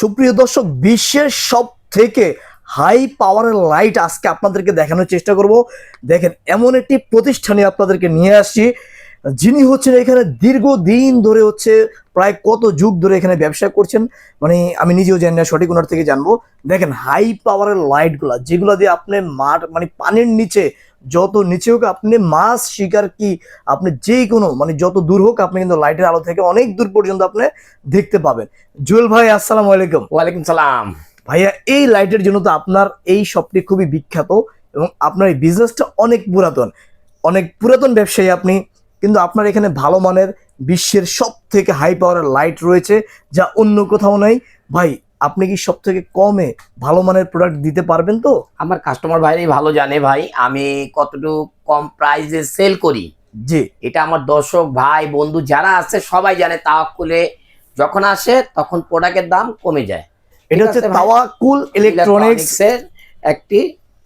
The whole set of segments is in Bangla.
সুপ্রিয় দর্শক, বিশ্বের সব থেকে হাই পাওয়ারের লাইট আজকে আপনাদেরকে দেখানোর চেষ্টা করব। দেখেন, এমন একটি প্রতিষ্ঠানে আপনাদেরকে নিয়ে আসছি, যিনি হচ্ছেন এখানে দীর্ঘদিন ধরে হচ্ছে, প্রায় কত যুগ ধরে এখানে ব্যবসা করছেন মানে আমি নিজেও জানি না, সঠিক ওনার থেকে জানব। দেখেন হাই পাওয়ারের লাইটগুলো যেগুলো দিয়ে আপনি মাঠ মানে পানির নিচে যত নিচে হোক আপনি মাছ শিকার কি আপনি যে কোনো মানে যত দূর হোক আপনি কিন্তু লাইটের আলো থেকে অনেক দূর পর্যন্ত আপনি দেখতে পাবেন। জুয়েল ভাই আসসালামু আলাইকুম। ওয়ালাইকুম সালাম। ভাইয়া এই লাইটের জন্য তো আপনার এই শপটি খুবই বিখ্যাত এবং আপনার এই বিজনেসটা অনেক পুরাতন। অনেক পুরাতন ব্যবসায়ী আপনি কিন্তু আপনার এখানে ভালো মানের বিশ্বের সব থেকে হাই পাওয়ারের লাইট রয়েছে যা অন্য কোথাও নাই। ভাই আপনি কি সব থেকে কমে ভালো মানের প্রোডাক্ট দিতে পারবেন তো? আমার কাস্টমার ভাইরাই ভালো জানে ভাই। আমি কতটুকু কম প্রাইসে সেল করি? জি। এটা আমার দর্শক ভাই বন্ধু যারা আছে সবাই জানে তাওয়াক্কুলে যখন আসে তখন প্রোডাক্টের দাম কমে যায়। এটা হচ্ছে। তাওয়াকুল ইলেকট্রনিক্স ইলেকট্রনিক্সের একটি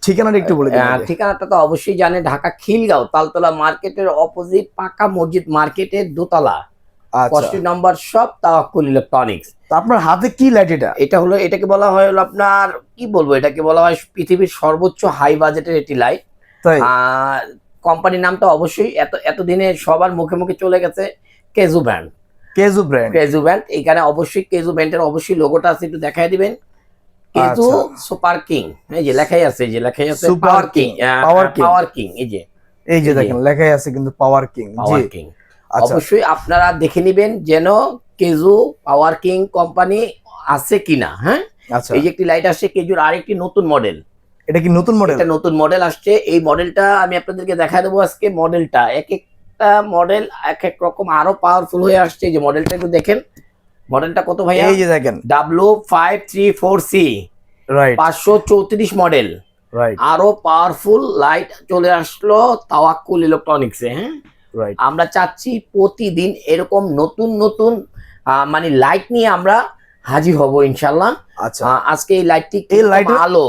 ঠিকানাটা একটু বলে ঠিকানাটা তো অবশ্যই জানে ঢাকা খিলগাঁও তালতলা মার্কেটের অপোজিট পাকা মসজিদ মার্কেটের দোতলা। আচ্ছা। পঁয়ষট্টি নম্বর শপ তাওয়াক্কুল ইলেকট্রনিক্স। আপনার হাতে কি লাইট এটা? এটা হলো এটাকে বলা হয় হলো আপনার কি বলব এটাকে বলা হয় পৃথিবীর সর্বোচ্চ হাই বাজেটের একটি লাইট কোম্পানির নামটা অবশ্যই এত এতদিনে সবার মুখে মুখে চলে গেছে কেজু ব্যান্ড কেজু ব্র্যান্ড কেজু ব্যান্ড এখানে অবশ্যই কেজু ব্যান্ডের অবশ্যই লোগোটা আছে একটু দেখাই দিবেন। কেজু। সুপার কিং এই যে লেখাই আছে এই যে লেখাই আছে power king Power King। Power king এই যে। এই যে দেখেন লেখাই আছে কিন্তু পাওয়ার কিং জি। পাওয়ার কিং অবশ্যই আপনারা দেখে নেবেন যেন কেজু পাওয়ার কিং কোম্পানি আছে কিনা হ্যাঁ? আচ্ছা। এই যে একটি লাইট আসছে কেজুর আরেকটি নতুন মডেল এটা কি নতুন মডেল একটা নতুন মডেল আসছে। এই মডেলটা আমি আপনাদেরকে দেখা দেবো আজকে মডেলটা এক একটা মডেল এক এক রকম আরও পাওয়ারফুল হয়ে আসছে। যে মডেলটা একটু দেখেন। মডেলটা কত ভাইয়া? এই যে দেখেন। W five three four C right পাঁচশো চৌত্রিশ মডেল রাইট আরও পাওয়ারফুল লাইট চলে আসলো তাওয়াক্কুল ইলেকট্রনিক্সে হ্যাঁ? আমরা চাচ্ছি প্রতিদিন এরকম নতুন নতুন মানে লাইট নিয়ে আমরা হাজির হব ইনশাল্লাহ আচ্ছা। আজকে এই লাইটটি এই এর- আলো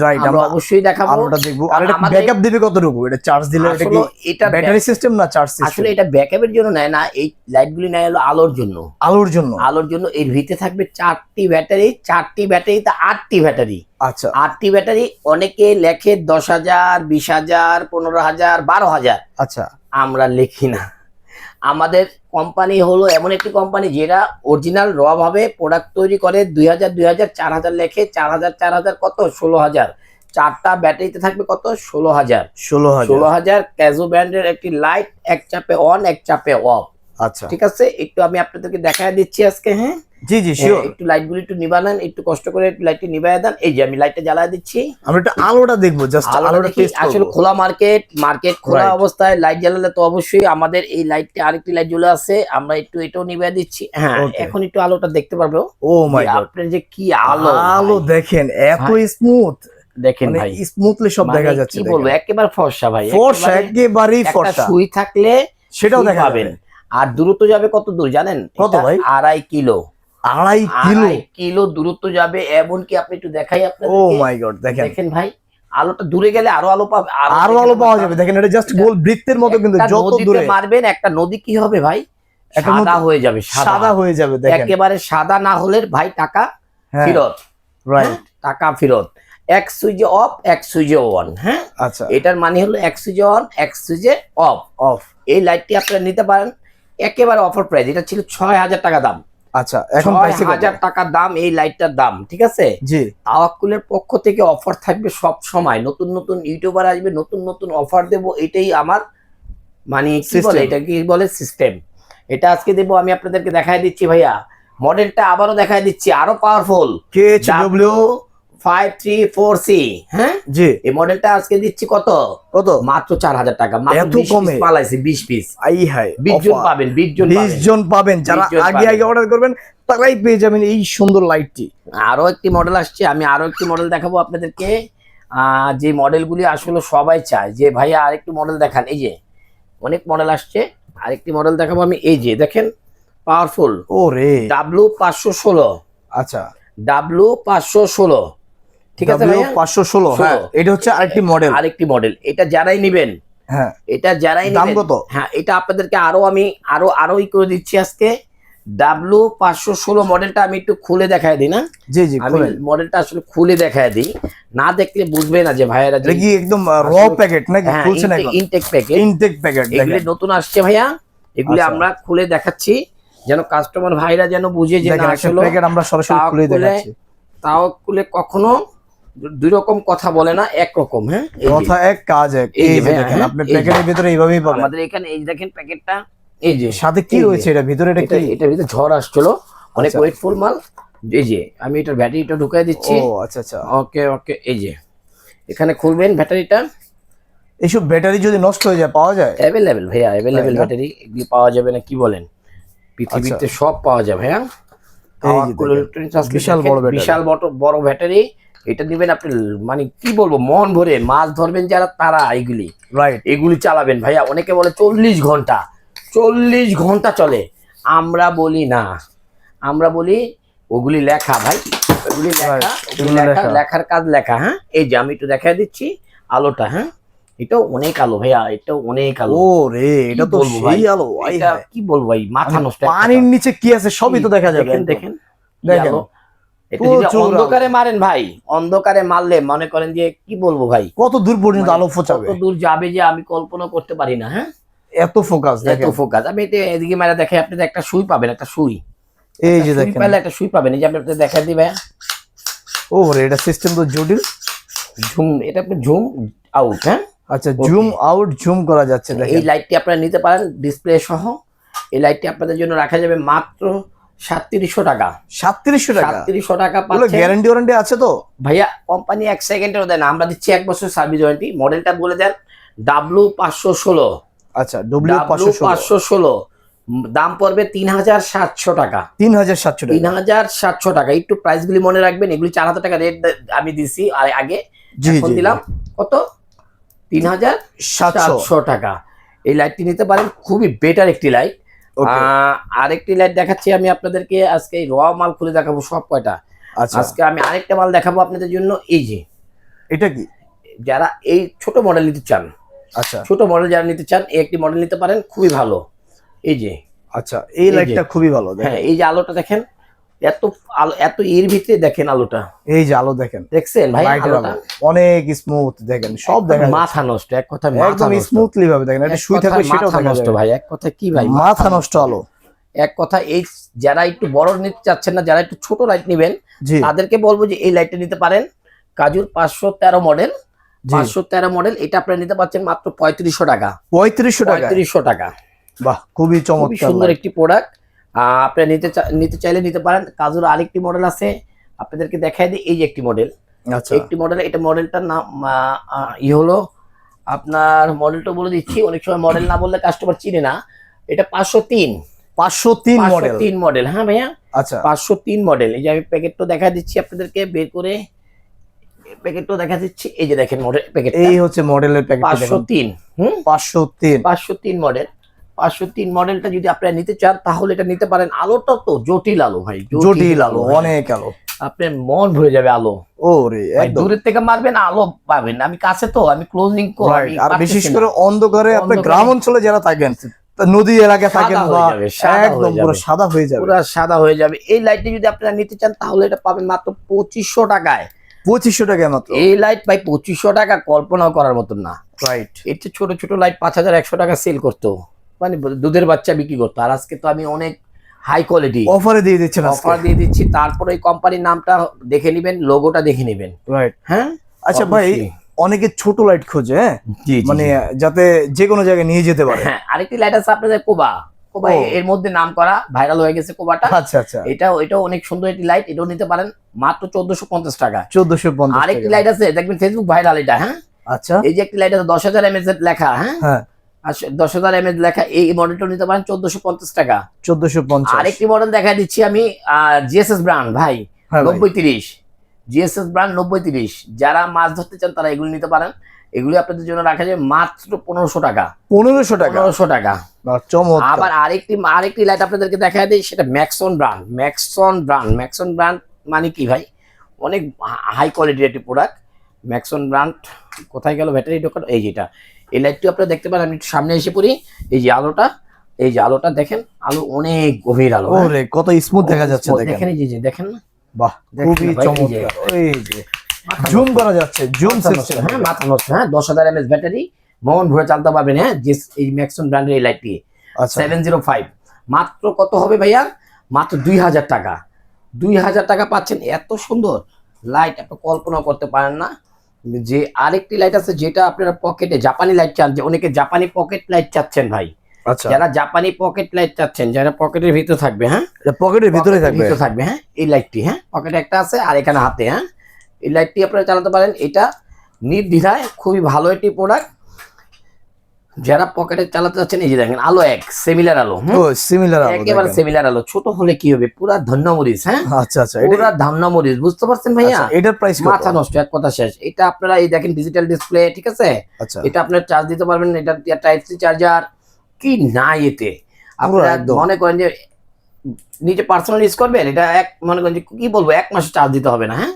রাইট আমরা অবশ্যই দেখাবো। আলোটা দেখব। আর এটা ব্যাকআপ দিবে কতটুকু? এটা চার্জ দিলে এটা কি এটা ব্যাটারি সিস্টেম না চার্জ সিস্টেম আসলে এটা ব্যাকআপের জন্য নেয় না। এই লাইটগুলি নেয় হলো আলোর জন্য। আলোর জন্য? আলোর জন্য। এর ভিতরে থাকবে চারটি ব্যাটারি চারটি ব্যাটারিতে আটটি ব্যাটারি আচ্ছা। আটটি ব্যাটারি অনেকে লেখে দশ হাজার বিশ হাজার পনেরো হাজার বারো হাজার। আচ্ছা। আমরা লিখি না। আমাদের কোম্পানি হলো এমন একটি কোম্পানি যেটা অরিজিনাল র ভাবে প্রোডাক্ট তৈরি করে দুই হাজার দুই হাজার চার হাজার লেখে চার হাজার চার হাজার কত? ষোলো হাজার। চারটা ব্যাটারিতে থাকবে কত? ষোলো হাজার। ষোলো হাজার। ষোলো হাজার ক্যাজো ব্র্যান্ডের একটি লাইট এক চাপে অন এক চাপে অফ আচ্ছা। ঠিক আছে? একটু আমি আপনাদেরকে দেখায় দিচ্ছি আজকে হ্যাঁ? জি জি হ্যাঁ, শিওর একটু লাইটগুলি একটু নিবানান একটু কষ্ট করে একটু লাইটটি নিবাই দেন। এই যে আমি লাইটটা জ্বালায় দিচ্ছি। আমরা একটু আলোটা দেখব জাস্ট আলোটা টেস্ট আসলে খোলা মার্কেট মার্কেট খোলা অবস্থায় লাইট জ্বালালে তো অবশ্যই আমাদের এই লাইটটি আরেকটি লাইট জ্বলে আছে আমরা একটু এটাও নিবে দিচ্ছি। হ্যাঁ এখন একটু আলোটা দেখতে পারব ও। মাই যে গড আপনার যে কি আলো আলো দেখেন এত স্মুথ দেখেন মানে ভাই। স্মুথলি সব মানে দেখা যাচ্ছে কি বলব একেবারে ফর্সা ভাই ফর্সা একেবারে একেবারেই একটা ফর্সা। সুই থাকলে সেটাও সুই দেখা পাবেন। আর দূরত্ব যাবে কত দূর জানেন? কত ভাই? আড়াই কিলো। আড়াই কিলো। কিলো দূরত্ব যাবে এমনকি আপনি একটু দেখাই ও আপনাদের মাই গড দেখেন। দেখেন ভাই আলোটা দূরে গেলে আরও আলো পাবে আরও আলো পাওয়া যাবে। দেখেন এটা জাস্ট গোল বৃত্তের মতো কিন্তু যত দূরে মারবেন একটা নদী কি হবে ভাই? সাদা হয়ে যাবে সাদা। সাদা হয়ে যাবে দেখেন। একেবারে সাদা না হলে ভাই টাকা হ্যাঁ। ফেরত। রাইট হ্যাঁ? টাকা ফেরত। এক সুইচে অফ এক সুইচে অন হ্যাঁ? আচ্ছা। এটার মানে হলো এক সুইচে অন এক সুইচে অফ। অফ এই লাইটটি আপনারা নিতে পারেন একেবারে অফার প্রাইস এটা ছিল ছয় হাজার টাকা দাম। আচ্ছা এখন হাজার টাকা দাম এই লাইটটার দাম ঠিক আছে? জি। তাওয়াক্কুলের পক্ষ থেকে অফার থাকবে সব সময়। নতুন নতুন ইউটিউবার আসবে নতুন নতুন অফার দেব এটাই আমার মানে কি বলে এটা কি বলে? সিস্টেম এটা আজকে দেব আমি আপনাদেরকে দেখাই দিচ্ছি ভাইয়া। মডেলটা আবারও দেখাই দিচ্ছি আরও powerful K W five three four C হ্যাঁ? জি। এই মডেলটা আজকে দিচ্ছি কত? কত? মাত্র চার হাজার টাকা মাত্র এত কমে? পিস বিশ পিস আই হাই বিশ জন পাবেন বিশ জন বিশ জন পাবেন যারা আগে আগে অর্ডার করবেন তারাই পেয়ে যাবেন এই সুন্দর লাইটটি আরও একটি মডেল আসছে আমি আরও একটি মডেল দেখাবো আপনাদেরকে। আহ, যে মডেলগুলি আসলে সবাই চায়। যে ভাইয়া আরেকটি মডেল দেখান এই যে অনেক মডেল আসছে। আরেকটি মডেল দেখাবো আমি এই যে দেখেন পাওয়ারফুল ও রে ডাব্লু পাঁচশো ষোলো। আচ্ছা। ডাব্লু পাঁচশো ষোলো। ঠিক আছে ভাইয়া? পাঁচশো ষোলো হ্যাঁ এটা হচ্ছে আরেকটি মডেল আরেকটি মডেল এটা যারাই নিবেন হ্যাঁ। এটা যারাই দাম কত? হ্যাঁ এটা আপনাদেরকে আরও আমি আরও আরও ই করে দিচ্ছি আজকে। ডাব্লু পাঁচশো ষোলো মডেলটা আমি একটু খুলে দেখায় দিই না? জি জি আমি মডেলটা আসলে খুলে দেখায় দিই। না দেখলে বুঝবে না যে ভাইয়েরা এটা কি একদম র প্যাকেট নাকি? খুলছেন একদম ইনটেক প্যাকেট ইনটেক প্যাকেট এগুলি নতুন আসছে ভাইয়া। এগুলি আচ্ছা। আমরা খুলে দেখাচ্ছি যেন কাস্টমার ভাইরা যেন বুঝে যে না আসলে প্যাকেট আমরা সরাসরি খুলে দেখাচ্ছি। তাও খুলে কখনো দুই রকম কথা বলে না এক রকম হ্যাঁ কথা এক কাজ এক। এই যে ভাইয়া, দেখেন হ্যাঁ, আপনি প্যাকেটের ভিতরে এইভাবেই পাবেন আমাদের এখানে এই দেখেন প্যাকেটটা এই যে সাথে কি রয়েছে এটা? ভিতরে এটা এটা কি? এটার ভিতরে ঝড় আসছিল অনেক আচ্ছা। ওয়েটফুল মাল। এই যে আমি এটার ব্যাটারিটা ঢুকাই দিচ্ছি। ও আচ্ছা আচ্ছা। ওকে ওকে এই যে। এখানে খুলবেন ব্যাটারিটা। এইসব ব্যাটারি যদি নষ্ট হয়ে যায় পাওয়া যায়? অ্যাভেলেবেল ভাইয়া অ্যাভেলেবেল ব্যাটারি এগুলি পাওয়া যাবে না কি বলেন? পৃথিবীতে আচ্ছা। সব পাওয়া যাবে হ্যাঁ? বিশাল বড় ব্যাটারি। বিশাল বড় বড় ব্যাটারি। এটা নিবেন আপনি মানে কি বলব মন ভরে মাছ ধরবেন যারা তারা এগুলি রাইট এগুলি চালাবেন ভাইয়া। অনেকে বলে চল্লিশ ঘণ্টা। চল্লিশ ঘণ্টা চলে। আমরা বলি না। আমরা বলি ওগুলি লেখা ভাই। ওগুলি লেখা। লেখার কাজ লেখা হ্যাঁ? এই যে আমি একটু দেখা দিচ্ছি আলোটা হ্যাঁ? এটাও অনেক আলো ভাইয়া এটাও অনেক আলো। ও রে এটা তো ভাই? সেই আলো এটা কি বলব ভাই? মাথা নষ্ট পানির নিচে কি আছে সবই তো দেখা যাবে দেখেন দেখেন। এটা যদি অন্ধকারে মারেন ভাই অন্ধকারে মারলে মনে করেন যে কি বলব ভাই? কত দূর পর্যন্ত মানে আলো ফোচাবে? কত দূর যাবে যে আমি কল্পনা করতে পারি না হ্যাঁ? এত ফোকাস এত ফোকাস আমি এটা এদিকে মেরে দেখে আপনি একটা সুই পাবেন একটা সুই। এই যে দেখেন। পেলে একটা সুই পাবেন এই যে আপনি আপনাকে দেখা দিবে ও রে এটা সিস্টেম তো জটিল। ঝুম এটা আপনি ঝুম আউট হ্যাঁ? আচ্ছা জুম আউট জুম করা যাচ্ছে এই লাইটটি আপনারা নিতে পারেন ডিসপ্লে সহ। এই লাইটটি আপনাদের জন্য রাখা যাবে মাত্র সাতত্রিশশো টাকা। সাতত্রিশশো টাকা? সাতত্রিশশো টাকা গ্যারান্টি ওয়ারেন্টি আছে তো? ভাইয়া কোম্পানি এক সেকেন্ডেরও দেয় না। আমরা দিচ্ছি এক বছর সার্ভিস ওয়ারেন্টি মডেলটা বলে দেন ডাব্লু পাঁচশো ষোলো। আচ্ছা ডাব্লু পাঁচশো ষোলো। পাঁচশো ষোলো। দাম পড়বে তিন হাজার সাতশো টাকা। তিন হাজার সাতশো তিন হাজার সাতশো টাকা। একটু প্রাইস গুলি মনে রাখবেন এগুলি চার হাজার টাকা রেট আমি দিছি আর আগে। এখন দিলাম কত? তিন হাজার সাতশো টাকা। এই লাইটটি নিতে পারেন খুবই বেটার একটি লাইট আরেকটি লাইট দেখাচ্ছি আমি আপনাদেরকে। আজকে র মাল খুলে দেখাবো সব কয়টা। আচ্ছা। আজকে আমি আরেকটা মাল দেখাবো আপনাদের জন্য। এই যে এটা কি? যারা এই ছোট মডেল নিতে চান আচ্ছা। ছোট মডেল যারা নিতে চান এই একটি মডেল নিতে পারেন খুবই ভালো। এই যে আচ্ছা এই এই লাইটটা খুবই ভালো হ্যাঁ এই যে আলোটা দেখেন এত আলো এত এর ভিতরে দেখেন আলোটা। এই যে আলো দেখেন। দেখছেন ভাই আলোটা? অনেক স্মুথ দেখেন সব দেখা যাচ্ছে। মাথা নষ্ট এক কথা একদম স্মুথলি ভাবে দেখেন এটা শুই থাকবে সেটাও দেখা নষ্ট ভাই এক কথা কি ভাই? মাথা নষ্ট আলো। এক কথা এই যারা একটু বড় নিতে চাচ্ছেন না যারা একটু ছোট লাইট নেবেন তাদেরকে বলব যে এই লাইটটা নিতে পারেন। কাজুর পাঁচশো তেরো মডেল পাঁচশো তেরো মডেল এটা আপনারা নিতে পারছেন মাত্র পঁয়ত্রিশশো টাকা। পঁয়ত্রিশশো টাকা পঁয়ত্রিশশো টাকা। বাহ খুবই চমৎকার সুন্দর একটি প্রোডাক্ট আপনি নিতে নিতে চাইলে নিতে পারেন। কাজুর আরেকটি মডেল আছে। আপনাদেরকে দেখাই দিই এই যে একটি মডেল আচ্ছা। একটি মডেল এটা মডেলটার নাম ই হলো আপনার মডেলটা বলে দিচ্ছি অনেক সময় মডেল না বললে কাস্টমার চিনে না। এটা পাঁচশো তিন। পাঁচশো তিন মডেল তিন মডেল হ্যাঁ ভাইয়া? আচ্ছা। পাঁচশো তিন মডেল এই যে আমি প্যাকেটটা দেখা দিচ্ছি আপনাদেরকে বের করে প্যাকেটটা দেখা দিচ্ছি। এই যে দেখেন মডেল প্যাকেট এই হচ্ছে মডেলের প্যাকেট পাঁচশো তিন হুম? পাঁচশো তিন। পাঁচশো তিন মডেল পাঁচশো তিন মডেলটা যদি আপনারা নিতে চান তাহলে এটা নিতে পারেন আলোটা তো জটিল আলো ভাই জটিল আলো। অনেক আলো। আপনার মন ভরে যাবে আলো। ও রে দূরের থেকে মারবেন আলো পাবেন আমি কাছে তো আমি ক্লোজিং Right, আর বিশেষ করে অন্ধকারে আপনি গ্রাম অঞ্চলে যারা থাকেন নদী এলাকায় সাদা থাকেন বা একদম হয়ে পুরো যাবে। সাদা হয়ে যাবে। পুরো সাদা হয়ে যাবে। এই লাইটটি যদি আপনারা নিতে চান তাহলে এটা পাবেন মাত্র পঁচিশশো টাকায়। পঁচিশশো টাকা মাত্র। এই লাইট ভাই পঁচিশশো টাকা কল্পনাও করার মতন না। রাইট এর ছোট ছোট লাইট পাঁচ হাজার একশো টাকা সেল করতো। মানে দুধের বাচ্চা বিক্রি করতো। আর আজকে তো আমি অনেক হাই কোয়ালিটি অফারে দিয়ে দিচ্ছেন অফার দিয়ে দিচ্ছি। তারপরে ওই কোম্পানির নামটা দেখে নেবেন লোগোটা দেখে নেবেন। রাইট হ্যাঁ? আচ্ছা ভাই। অনেকে ছোট লাইট খোঁজে হ্যাঁ? মানে যাতে যে কোনো জায়গায় নিয়ে যেতে পারে। হ্যাঁ আরেকটি লাইট আছে আপনাদের কোবা কোবা এর মধ্যে নাম করা ভাইরাল হয়ে গেছে কোবাটা আচ্ছা আচ্ছা। এটা এটাও অনেক সুন্দর একটি লাইট এটাও নিতে পারেন মাত্র চোদ্দশো পঞ্চাশ টাকা চোদ্দশো পঞ্চাশ আরেকটি লাইট আছে দেখবেন ফেসবুক ভাইরাল এটা হ্যাঁ? আচ্ছা। এই যে একটি লাইট আছে দশ হাজার এমএস এর লেখা হ্যাঁ? হ্যাঁ। দশ হাজার এমএস লেখা এই মডেলটা নিতে পারেন চোদ্দশো পঞ্চাশ টাকা। চোদ্দশো পঞ্চাশ। আরেকটি মডেল দেখা দিচ্ছি আমি জিএসএস ব্র্যান্ড ভাই নব্বই তিরিশ। জিএসএস ব্র্যান্ড নব্বই তিরিশ। যারা মাছ ধরতে চান তারা এগুলো নিতে পারেন। এগুলি আপনাদের জন্য রাখা যায় মাত্র পনেরোশো টাকা। পনেরোশো টাকা? পনেরোশো টাকা। আবার আরেকটি আরেকটি লাইট আপনাদেরকে দেখা দিই সেটা Maxon brand Maxon brand Maxon brand মানে কি ভাই? অনেক হাই কোয়ালিটির একটি প্রোডাক্ট ম্যাক্সন ব্র্যান্ড কোথায় গেল ব্যাটারি ঢোকানো এই যেটা। এই লাইটটি আপনারা দেখতে পারেন আমি একটু সামনে এসে পড়ি। এই যে আলোটা এই যে আলোটা দেখেন আলো অনেক গভীর আলো হ্যাঁ? ওরে কত স্মুথ দেখা যাচ্ছে দেখেন। দেখেন এই যে- দেখেন না? বাহ খুবই চমৎকার এই যে জুম করা যাচ্ছে জুম সিস্টেম হ্যাঁ মাথা নষ্ট হ্যাঁ দশ হাজার এমএস ব্যাটারি মন ভরে চালাতে পারবেন হ্যাঁ যে এই ম্যাক্সন ব্র্যান্ডের এই লাইটটি আচ্ছা। সেভেন জিরো ফাইভ মাত্র কত হবে ভাইয়া? মাত্র দুই হাজার টাকা। দুই হাজার টাকা পাচ্ছেন এত সুন্দর। লাইট আপনি কল্পনা করতে পারেন না। যে আরেকটি লাইট আছে যেটা আপনারা পকেটে জাপানি লাইট চান যে অনেকে জাপানি পকেট লাইট চাচ্ছেন ভাই। আচ্ছা। যারা জাপানি পকেট লাইট চাচ্ছেন যারা পকেটের ভিতরে থাকবে হ্যাঁ? পকেটের ভিতরে থাকবে। ভিতরে থাকবে হ্যাঁ? এই লাইটটি হ্যাঁ? পকেটে একটা আছে আর এখানে হাতে হ্যাঁ? এই লাইটটি আপনারা চালাতে পারেন। এটা নির্দ্বিধায় খুবই ভালো একটি প্রোডাক্ট যারা পকেটে চালাতে চাচ্ছেন এই যে দেখেন আলো এক সেমিলার আলো? ও সিমিলার একেবারে সেমিলার আলো। ছোট হলে কি হবে? পুরা ধন্য মরিচ হ্যাঁ? আচ্ছা আচ্ছা পুরা ধন্য মরিচ বুঝতে পারছেন ভাইয়া? আচ্ছা, এটার প্রাইস কত? মাথা নষ্ট এক কথা শেষ। এটা আপনারা এই দেখেন ডিজিটাল ডিসপ্লে ঠিক আছে? আচ্ছা। এটা আপনার চার্জ দিতে পারবেন এটা টাইপ সি চার্জার কি না এতে? আপনারা। মনে করেন যে নিজে পার্সোনাল ইউজ করবেন এটা এক মনে করেন যে কি বলব এক মাসে চার্জ দিতে হবে না হ্যাঁ?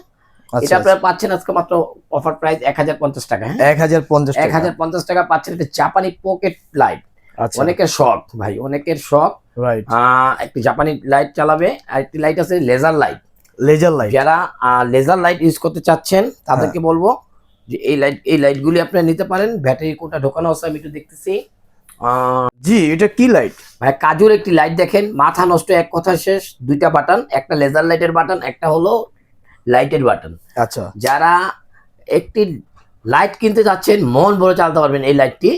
এটা আচ্ছা। আপনারা পাচ্ছেন আজকে মাত্র অফার প্রাইস এক হাজার পঞ্চাশ টাকা হ্যাঁ? এক হাজার পঞ্চাশ এক হাজার পঞ্চাশ টাকা পাচ্ছেন এটা জাপানি পকেট লাইট আচ্ছা। অনেকের শখ ভাই অনেকের শখ। একটি জাপানি লাইট চালাবে আর একটি লাইট আছে লেজার লাইট লেজার লাইট যারা লেজার লাইট ইউজ করতে চাচ্ছেন তাদেরকে হ্যাঁ। বলব যে এই লাইট এই লাইটগুলি আপনারা নিতে পারেন। ব্যাটারি কোনটা ঢোকানো আছে আমি একটু দেখতেছি। জি এটা কি লাইট ভাই কাজুর একটি লাইট দেখেন মাথা নষ্ট এক কথা শেষ দুইটা বাটন একটা লেজার লাইটের বাটন একটা হলো লাইটের বাটন আচ্ছা। যারা একটি লাইট কিনতে যাচ্ছেন মন ভরে চালাতে পারবেন এই লাইটটি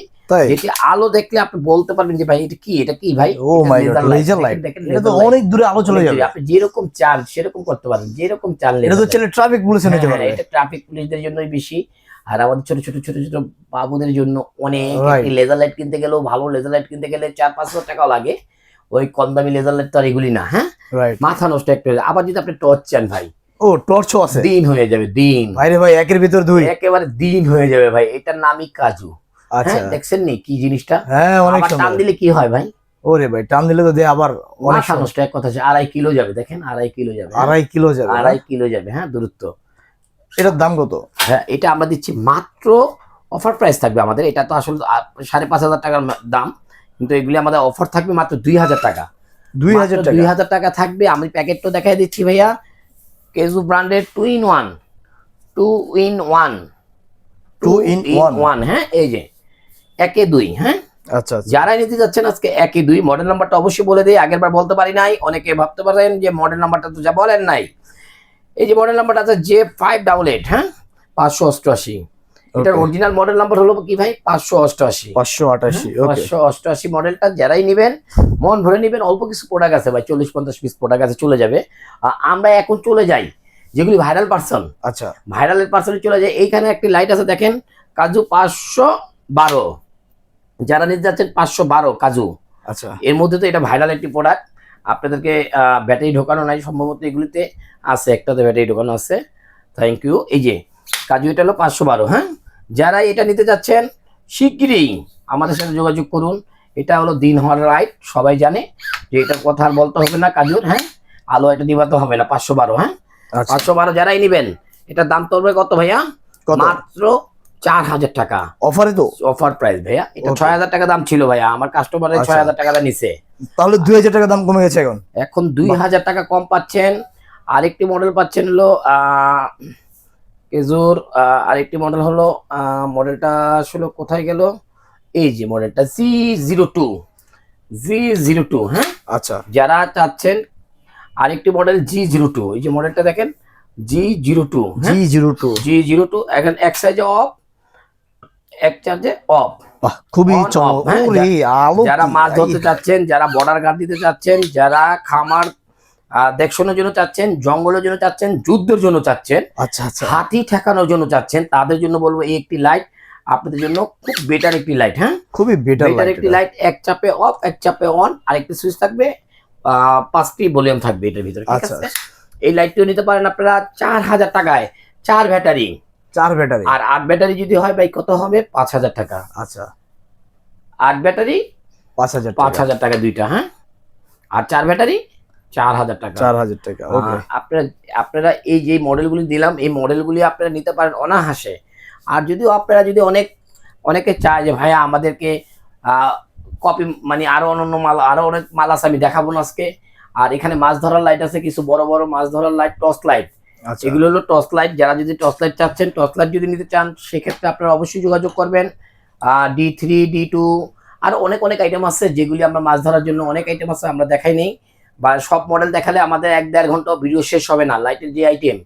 যেটি আলো দেখলে আপনি বলতে পারবেন যে ভাই এটা কি? এটা কি ভাই? Oh my god laser light এটা তো অনেক দূরে আলো চলে যাবে। আপনি যেরকম চান সেরকম করতে পারেন যেরকম চান এটা তো চলে ট্রাফিক পুলিশে নিতে হ্যাঁ, এটা ট্রাফিক পুলিশদের জন্যই বেশি। আর আমাদের ছোট ছোট ছোট ছোট বাবুদের জন্য অনেক লেজার লাইট কিনতে গেলেও ভালো লেজার লাইট কিনতে গেলে চার পাঁচ হাজার টাকাও লাগে। ওই কম দামি লেজার লাইট তো আর এগুলি না হ্যাঁ? মাথা নষ্ট একটা আবার যদি আপনি টর্চ চান ভাই ও টর্চও আছে? দিন হয়ে যাবে দিন। ভাইরে ভাই একের ভিতর দুই। একেবারে দিন হয়ে যাবে ভাই এটার নামই কাজু। আচ্ছা। হ্যাঁ দেখছেন নি কি জিনিসটা? হ্যাঁ অনেক টান দিলে কি হয় ভাই? ওরে ভাই টান দিলে তো দে আবার অনেক নষ্ট এক কথা হচ্ছে আড়াই কিলো যাবে দেখেন আড়াই কিলো যাবে হ্যাঁ? আড়াই কিলো যাবে আড়াই কিলো যাবে হ্যাঁ দূরত্ব। এটার দাম কত? হ্যাঁ এটা আমরা দিচ্ছি মাত্র অফার প্রাইস থাকবে আমাদের। এটা তো আসলে সাড়ে পাঁচ হাজার টাকার দাম। কিন্তু এগুলি আমাদের অফার থাকবে মাত্র দুই হাজার টাকা। দুই হাজার টাকা? দুই হাজার টাকা থাকবে। আমি প্যাকেটটা দেখাই দিচ্ছি ভাইয়া। কেজু ব্র্যান্ডের two in one two in one two in. One. হ্যাঁ এই যে একে দুই হ্যাঁ? আচ্ছা আচ্ছা। যারাই নিতে যাচ্ছেন আজকে একই দুই মডেল নাম্বারটা অবশ্যই বলে দিই আগের বার বলতে পারি নাই অনেকে ভাবতে পারেন যে মডেল নাম্বারটা তো যা বলেন নাই। এই যে মডেল নাম্বারটা আছে জে ফাইভ ডাবল এইট হ্যাঁ? পাঁচশো অষ্টআশি। এটার. অরিজিনাল মডেল নাম্বার হলো কি ভাই? পাঁচশো অষ্টআশি। পাঁচশো আটাশি পাঁচশো অষ্টআশি মডেলটা যারাই নেবেন মন ভরে নেবেন অল্প কিছু প্রোডাক্ট আছে ভাই চল্লিশ পঞ্চাশ পিস প্রোডাক্ট আছে চলে যাবে। আমরা এখন চলে যাই যেগুলি ভাইরাল পার্সন আচ্ছা। ভাইরালের পার্সনে চলে যায় এইখানে একটি লাইট আছে দেখেন কাজু পাঁচশো বারো। যারা নিতে যাচ্ছেন পাঁচশো বারো কাজু। আচ্ছা। এর মধ্যে তো এটা ভাইরাল একটি প্রোডাক্ট আপনাদেরকে ব্যাটারি ঢোকানো নাই সম্ভবত এগুলিতে আছে একটাতে ব্যাটারি ঢোকানো আছে। থ্যাংক ইউ এই যে কাজু এটা হলো পাঁচশো বারো হ্যাঁ? যারা এটা নিতে যাচ্ছেন শিগগিরই আমাদের সাথে যোগাযোগ করুন। এটা হলো দিন হওয়ার রাইট সবাই জানে যে এটার কথা আর বলতে হবে না কাজুর হ্যাঁ? আলো এটা দিবাতে হবে না পাঁচশো বারো হ্যাঁ? আচ্ছা। পাঁচশো বারো যারাই নেবেন এটার দাম পড়বে কত ভাইয়া? মাত্র চার হাজার টাকা। অফারে তো? অফার প্রাইস ভাইয়া। এটা ছয় হাজার টাকা দাম ছিল ভাইয়া আমার কাস্টমারের আচ্ছা। ছয় হাজার টাকাটা নিছে। তাহলে দুই হাজার টাকা দাম কমে গেছে এখন? এখন দুই হাজার টাকা কম পাচ্ছেন। আরেকটি মডেল পাচ্ছেন হলো আহ, আহ, আরেকটি মডেল হলো মডেলটা আসলে কোথায় গেল? এই যে মডেলটা G zero two G zero two হ্যাঁ? আচ্ছা। যারা চাচ্ছেন আরেকটি মডেল জি জিরো টু এই যে মডেলটা দেখেন G zero two G zero two G zero two এখন এক সাইজে অফ এক চার্জে অফ বাহ খুবই চমক হ্যাঁ, যারা মাছ ধরতে চাচ্ছেন যারা বর্ডার গার্ড দিতে চাচ্ছেন যারা খামার দেখশনের জন্য চাচ্ছেন জঙ্গলের জন্য চাচ্ছেন যুদ্ধের জন্য চাচ্ছেন আচ্ছা আচ্ছা। হাতি ঠেকানোর জন্য চাচ্ছেন তাদের জন্য বলব এই একটি লাইট আপনাদের জন্য খুব বেটার একটি লাইট হ্যাঁ? খুবই বেটার বেটার একটি লাইট এক চাপে অফ এক চাপে অন আর একটি সুইচ থাকবে পাঁচটি ভলিউম থাকবে এটার ভিতরে ঠিক আচ্ছা, আছে? এই লাইটটিও নিতে পারেন আপনারা চার হাজার টাকায় চার ব্যাটারি চার ব্যাটারি আর আট ব্যাটারি যদি হয় ভাই কত হবে? পাঁচ হাজার টাকা। আচ্ছা। আট ব্যাটারি পাঁচ হাজার পাঁচ হাজার টাকা দুইটা হ্যাঁ? আর চার ব্যাটারি চার হাজার টাকা চার হাজার টাকা আপনারা আপনারা এই যে মডেলগুলি দিলাম এই মডেলগুলি আপনারা নিতে পারেন অনাহাসে আর যদিও আপনারা যদি অনেক অনেকে চায় যে ভাইয়া আমাদেরকে কপি মানে আরও অন্যান্য মাল আরও অনেক মাল আছে আমি দেখাবো না আজকে। আর এখানে মাছ ধরার লাইট আছে কিছু বড় বড় মাছ ধরার লাইট টর্চ লাইট এগুলো হলো টর্চ লাইট যারা যদি টর্চ লাইট চাচ্ছেন টর্চ লাইট যদি নিতে চান সেক্ষেত্রে আপনারা অবশ্যই যোগাযোগ করবেন। ডি থ্রি ডি টু আর অনেক অনেক আইটেম আছে যেগুলি আমরা মাছ ধরার জন্য অনেক আইটেম আছে আমরা দেখাই নেই। বা সব মডেল দেখালে আমাদের এক দেড় ঘণ্টা ভিডিও শেষ হবে না লাইটের যে আইটেম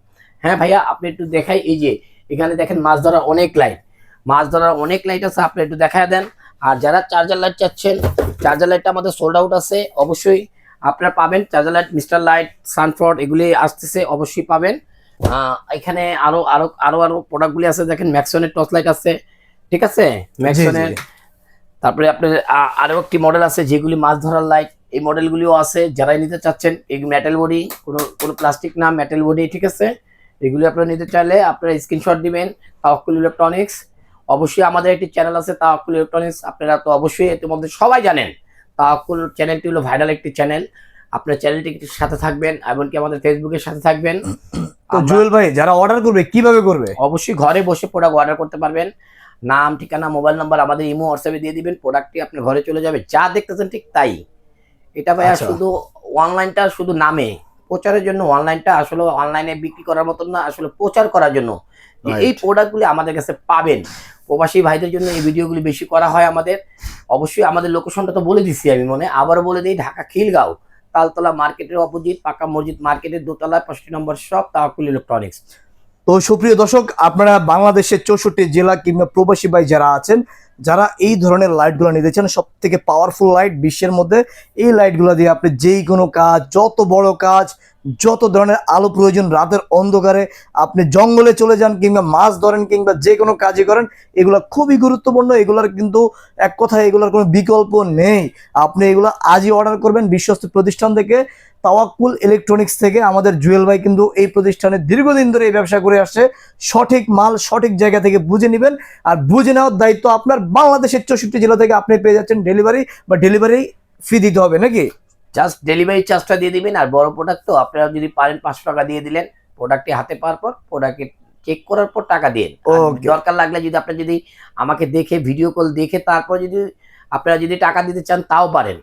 হ্যাঁ ভাইয়া আপনি একটু দেখাই এই যে এখানে দেখেন মাছ ধরার অনেক লাইট মাছ ধরার অনেক লাইট আছে আপনি একটু দেখায় দেন। আর যারা চার্জার লাইট চাচ্ছেন চার্জার লাইটটা আমাদের সোল্ড আউট আছে অবশ্যই আপনারা পাবেন। Charger light mister light Sanford এগুলি আসতেছে অবশ্যই পাবেন। এখানে আরও আরও আরও আরও প্রোডাক্টগুলি আছে দেখেন ম্যাক্সনের টর্চ লাইট আছে ঠিক আছে? ম্যাক্সনের তারপরে আপনার আ- আরও একটি মডেল আছে যেগুলি মাছ ধরার লাইট এই মডেলগুলিও আছে যারাই নিতে চাচ্ছেন এই মেটাল বডি কোনো কোনো প্লাস্টিক না মেটাল বডি ঠিক আছে? এগুলি আপনারা নিতে চাইলে আপনারা স্ক্রিনশট দিবেন তাওয়াক্কুল ইলেকট্রনিক্স অবশ্যই আমাদের একটি চ্যানেল আছে তাওয়াক্কুল ইলেকট্রনিক্স আপনারা তো অবশ্যই ইতিমধ্যে সবাই জানেন। তাওয়াক্কুল চ্যানেলটি হলো ভাইরাল একটি চ্যানেল আপনার চ্যানেলটির সাথে থাকবেন এমনকি আমাদের ফেসবুকের সাথে থাকবেন। তো জুয়েল ভাই যারা অর্ডার করবে কীভাবে করবে? অবশ্যই ঘরে বসে প্রোডাক্ট অর্ডার করতে পারবেন। নাম ঠিকানা মোবাইল নাম্বার আমাদের ইমো হোয়াটসঅ্যাপে দিয়ে দিবেন প্রোডাক্টটি আপনার ঘরে চলে যাবে। যা দেখতেছেন ঠিক তাই। এটা ভাইয়া আচ্ছা। শুধু অনলাইনটা শুধু নামে। প্রচারের জন্য অনলাইনটা আসলে অনলাইনে বিক্রি করার মতন না আসলে প্রচার করার জন্য। এই প্রোডাক্টগুলি আমাদের কাছে পাবেন। প্রবাসী ভাইদের জন্য এই ভিডিওগুলি বেশি করা হয় আমাদের। অবশ্যই আমাদের লোকেশনটা তো বলে দিচ্ছি আমি মনে। আবারও বলে দিই ঢাকা খিলগাঁও তালতলা মার্কেটের অপোজিট পাকা মসজিদ মার্কেটের দোতলা পাঁচটি নম্বর শপ তাওয়াকুল ইলেকট্রনিক্স তো সুপ্রিয় দর্শক, আপনারা বাংলাদেশের চৌষট্টি জেলা কিংবা প্রবাসী ভাই যারা আছেন, যারা এই ধরনের লাইটগুলো নিতে চান সব থেকে পাওয়ারফুল লাইট বিশ্বের মধ্যে, এই লাইটগুলো দিয়ে আপনি যেই কোনো কাজ, যত বড় কাজ যত ধরনের আলো প্রয়োজন রাতের অন্ধকারে আপনি জঙ্গলে চলে যান কিংবা মাছ ধরেন কিংবা যে কোনো কাজই করেন, এগুলো খুবই গুরুত্বপূর্ণ, এগুলোর কিন্তু এক কথায় এগুলোর কোনো বিকল্প নেই। আপনি এগুলো আজই অর্ডার করবেন বিশ্বস্ত প্রতিষ্ঠান থেকে। তাওয়াক্কুল ইলেকট্রনিক্স থেকে আমাদের জুয়েল ভাই কিন্তু এই প্রতিষ্ঠানে দীর্ঘদিন ধরে এই ব্যবসা করে আসছে। সঠিক মাল, সঠিক জায়গা থেকে বুঝে নেবেন। আর বুঝে নেওয়ার দায়িত্ব আপনার বাংলাদেশের চৌষট্টি জেলা থেকে আপনি পেয়ে যাচ্ছেন ডেলিভারি বা ডেলিভারি ফি দিতে হবে, নাকি? জাস্ট ডেলিভারি চার্জটা দিয়ে দিবেন আর বড় প্রোডাক্ট তো আপনারা যদি পারেন পাঁচশো টাকা দিয়ে দিলেন প্রোডাক্টটি হাতে পাওয়ার পর প্রোডাক্টে চেক করার পর টাকা দিন দরকার লাগলে যদি আপনি যদি আমাকে দেখে ভিডিও কল দেখে তারপর যদি আপনারা যদি টাকা দিতে চান তাও পারেন।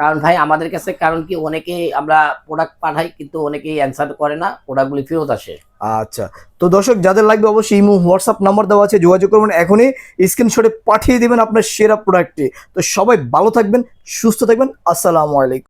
কারণ ভাই আমাদের কাছে কারণ কি অনেকে আমরা প্রোডাক্ট পাঠাই কিন্তু অনেকেই অ্যান্সার করে না প্রোডাক্টগুলি ফেরত আসে। আচ্ছা তো দর্শক যাদের লাগবে অবশ্যই ইমো হোয়াটসঅ্যাপ নাম্বার দেওয়া আছে যোগাযোগ করবেন এখনই স্ক্রিনশটে পাঠিয়ে দিবেন আপনার সেরা প্রোডাক্টটি তো সবাই ভালো থাকবেন সুস্থ থাকবেন আসসালামু আলাইকুম।